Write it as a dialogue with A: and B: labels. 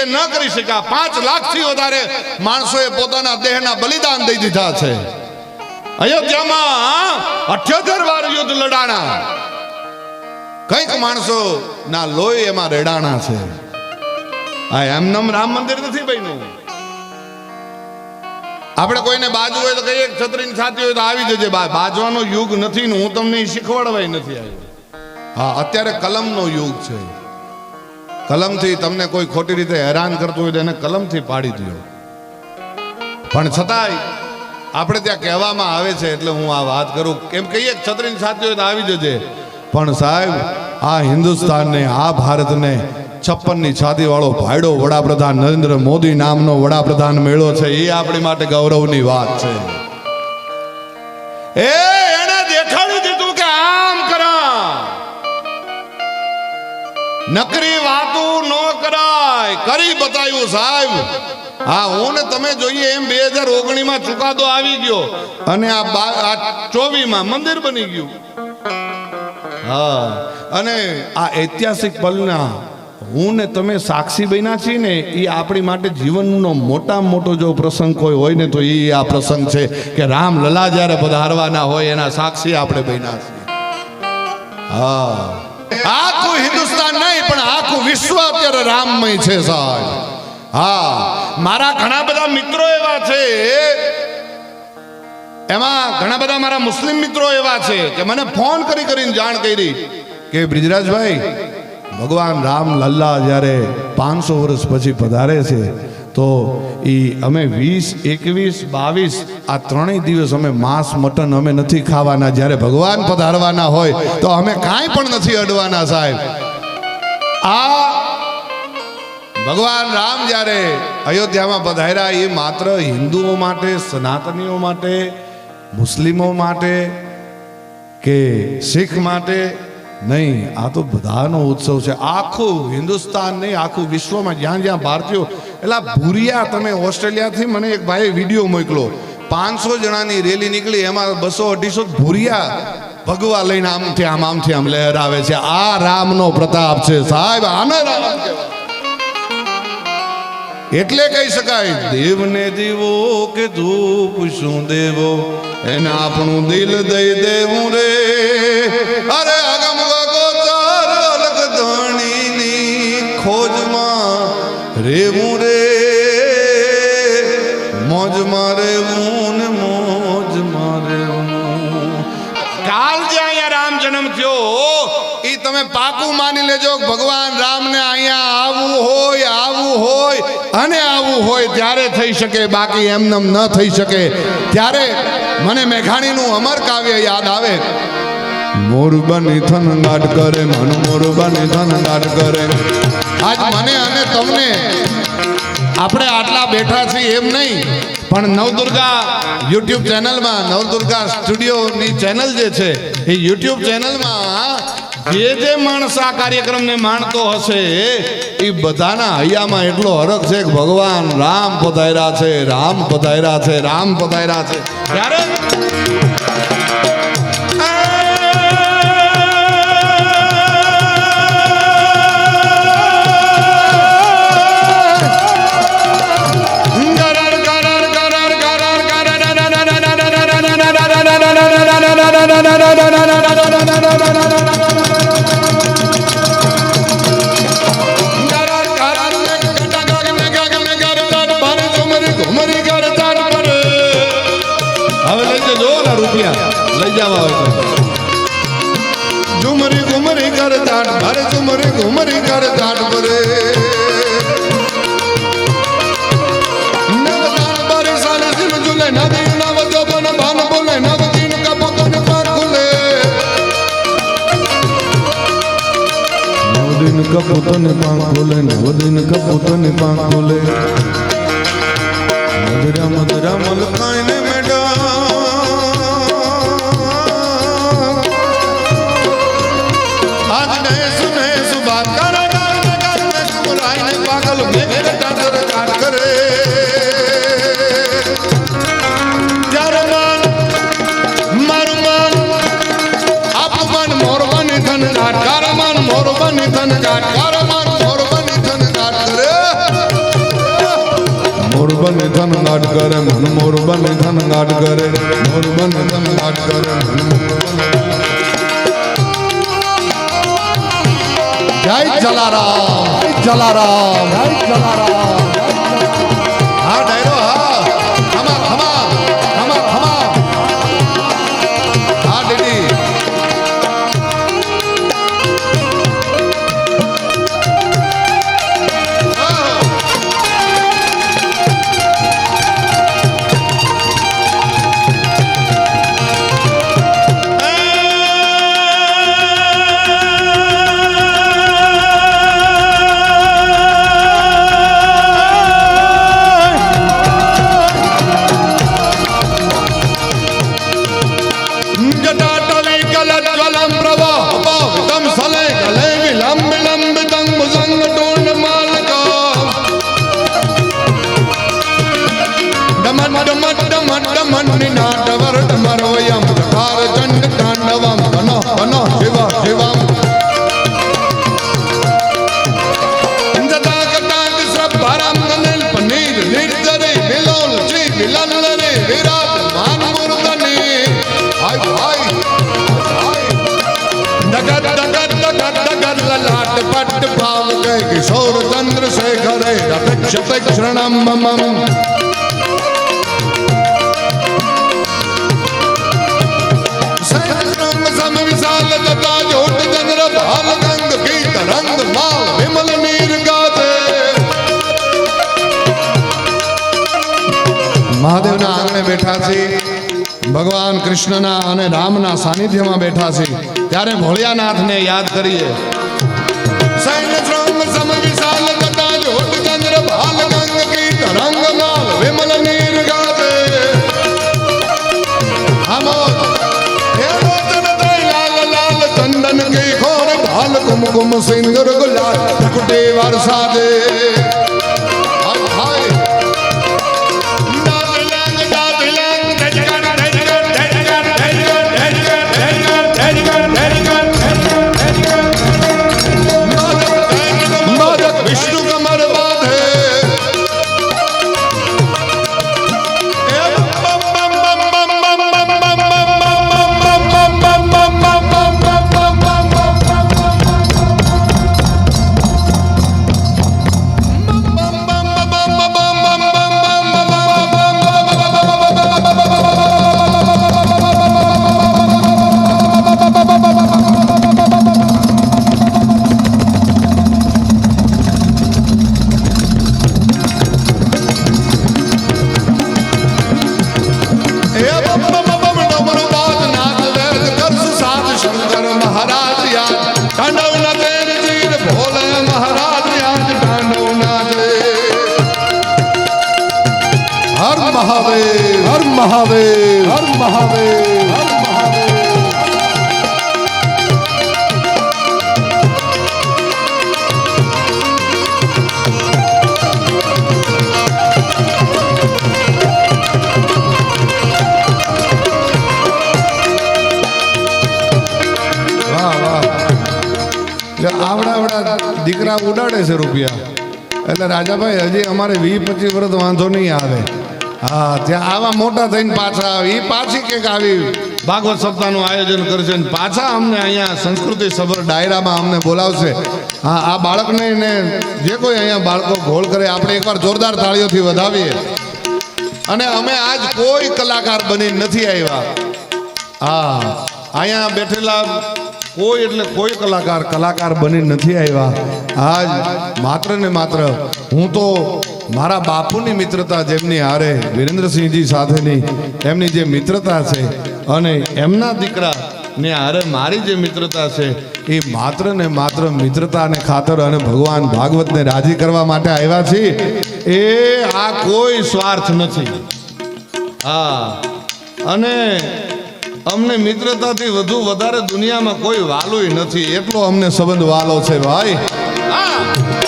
A: જે ન કરી શક્યા. પાંચ લાખથી વધારે માણસોએ પોતાના દેહના બલિદાન દઈ દીધા છે. અયોધ્યામાં અઠ્યોતેર વાર યુદ્ધ લડાણા. કંઈક માણસો ના લોહી એમાં રેડાણા છે. આ એમનામ રામ મંદિર નથી બન્યું. આપણે કોઈને બાજુ હોય તો કહીએ કે છત્રીની છાતી હોય તો આવી જજે. બાજવાનો યુગ નથી હું તમને શીખવાડવાય નથી આવ્યો. હા, અત્યારે કલમનો યુગ છે. કલમથી તમને કોઈ ખોટી રીતે હેરાન કરતું હોય એને કલમથી પાડી દો પણ છતાંય આપણે ત્યાં કહેવામાં આવે છે એટલે હું આ વાત કરું. કેમ કહીએ છત્રીની તો આવી જજે. પણ સાહેબ, આ હિન્દુસ્તાનને, આ ભારતને છપ્પનની છાતી વાળો ભાઈડો વડાપ્રધાન નરેન્દ્ર મોદી નામનો વડાપ્રધાન મેળો છે, એ આપણી માટે ગૌરવની વાત છે. એ, એને દેખાડ્યું કે આમ કરા. નકરી વાતું કરાય કરી બતાવ્યું સાહેબ. હા, હું ને તમે જોઈએ એમ બે હજાર ઓગણીમાં ચુકાદો આવી ગયો. અને આ ચોવીમાં મંદિર બની ગયું. હા, અને આ ઐતિહાસિક પલના હું ને તમે સાક્ષી બન્યા છીએ ને એ આપણી માટે જીવનનો મોટા મોટો જો પ્રસંગ કોઈ હોય ને, તો એ આ પ્રસંગ છે કે રામ લલા જ્યારે પધારવાના હોય, એના સાક્ષી આપણે બન્યા છીએ. હા. આખું હિન્દુસ્તાન નહીં, પણ આખું વિશ્વ અત્યારે રામમય છે સાહેબ. હા, મારા ઘણા બધા મિત્રો એવા છે. એમાં ઘણા બધા મારા મુસ્લિમ મિત્રો એવા છે કે મને ફોન કરી કરીને જાણ કરી. કે બ્રિજરાજભાઈ, ભગવાન રામ લલ્લા જ્યારે પાંચસો વર્ષ પછી પધારે છે, તો એ અમે વીસ, એકવીસ, બાવીસ, આ ત્રણેય દિવસ અમે માંસ, મટન અમે નથી ખાવાના. જ્યારે ભગવાન પધારવાના હોય, તો અમે કાંઈ પણ નથી અડવાના સાહેબ. આ ભગવાન રામ જ્યારે અયોધ્યામાં પધાર્યા, એ માત્ર હિન્દુઓ માટે, સનાતનીઓ માટે, મુસ્લિમો માટે કે શીખ માટે નહીં, આ તો બધાનો ઉત્સવ છે. આખું હિન્દુસ્તાન નહીં, આખું વિશ્વમાં જ્યાં જ્યાં ભારતીયો, એટલે ભૂરિયા તમે ઓસ્ટ્રેલિયાથી મને એક ભાઈ વીડિયો મોકલો. પાંચસો જણાની રેલી નીકળી, એમાં બસો અઢીસો ભૂરિયા ભગવા લઈને આમથી આમ આમથી આમ લહેરાવે છે. આ રામનો પ્રતાપ છે. સાહેબ, આને એટલે કહી શકાય, દેવને દીવો કે ધૂપ શું દેવો? એને આપણું દિલ દઈ દેવું રે. અરે અગમ ગોચાર અલગ ધણીની ખોજમાં રેવું રે. મોજમાં રેવું માની લેજો ભગવાન રામને અહીંયા આવવું હોય આવવું હોય અને આવવું હોય ત્યારે થઈ શકે બાકી એમનેમ ન થઈ શકે. ત્યારે મને મેઘાણીનું અમર કાવ્ય યાદ આવે. મોરબાની થનગાટ કરે મન મોરબાની થનગાટ કરે. આજ મને અને તમને આપણે આટલા બેઠા છીએ એમ નહીં પણ નવદુર્ગા યુટ્યુબ ચેનલમાં નવદુર્ગા સ્ટુડિયોની ચેનલ જે છે એ યુટ્યુબ ચેનલમાં જે જે માણસ આ કાર્યક્રમને માણતો હશે, એ બધાના હૈયામાં એટલો હરખ છે કે ભગવાન રામ પધાર્યા છે, રામ પધાર્યા છે, રામ પધાર્યા છે. ત્યારે
B: કપૂતન પાંખોલે નવ દિન કપૂતન પાંખ
A: મોરબન ધન ગાટ કારમાન મોરબન ધન ગાટ કરે મોરબન ધન ગાટ કરે
B: મન મોરબન ધન ગાટ કરે મોરબન ધન ગાટ કરે
A: જય જલારામ જલારામ જય જલારામ મન્નિના ડવર ડમરોયમ તારચંડ તાંડવમ હનો હનો શિવ શિવમ કિશોર ચંદ્રશેખરે રક્ષ ક્ષણમ મમ આંગણે બેઠા છે. ભગવાન કૃષ્ણના અને રામના સાનિધ્યમાં બેઠા છે. ત્યારે ભોળિયાનાથને યાદ કરીએ. સૈન્ય શ્રમ મહારાજ આજ ઢાંડો નાચે હર મહાદેવ હર મહાદેવ હર મહાદેવ. દીકરા ઉડાડે છે રૂપિયા. એટલે રાજાભાઈ, હજી અમારે વીસ પચીસ વર્ષ વાંધો નહીં આવે. હા, ત્યાં આવા મોટા થઈને પાછા આવે. એ પાછી કંઈક આવી ભાગવત સપ્તાહનું આયોજન કરશે પાછા અમને અહીંયા સંસ્કૃતિ સભર ડાયરામાં અમને બોલાવશે. હા, આ બાળકને ને જે કોઈ અહીંયા બાળકો ગોળ કરે, આપણે એકવાર જોરદાર તાળીઓથી વધાવીએ. અને અમે આજ કોઈ કલાકાર બની નથી આવ્યા. હા, અહીંયા બેઠેલા કોઈ એટલે કોઈ કલાકાર કલાકાર બની નથી આવ્યા. આજ માત્ર ને માત્ર હું તો મારા બાપુની મિત્રતા જેમની હારે, વિરેન્દ્રસિંહજી સાથેની એમની જે મિત્રતા છે અને એમના દીકરા ને હારે મારી જે મિત્રતા છે, એ માત્ર ને માત્ર મિત્રતાને ખાતર અને ભગવાન ભાગવતને રાજી કરવા માટે આવ્યા છીએ. એ આ કોઈ સ્વાર્થ નથી. હા. અને અમને મિત્રતાથી વધુ વધારે દુનિયામાં કોઈ વાલુય નથી. એટલો અમને સંબંધ વાલો છે ભાઈ.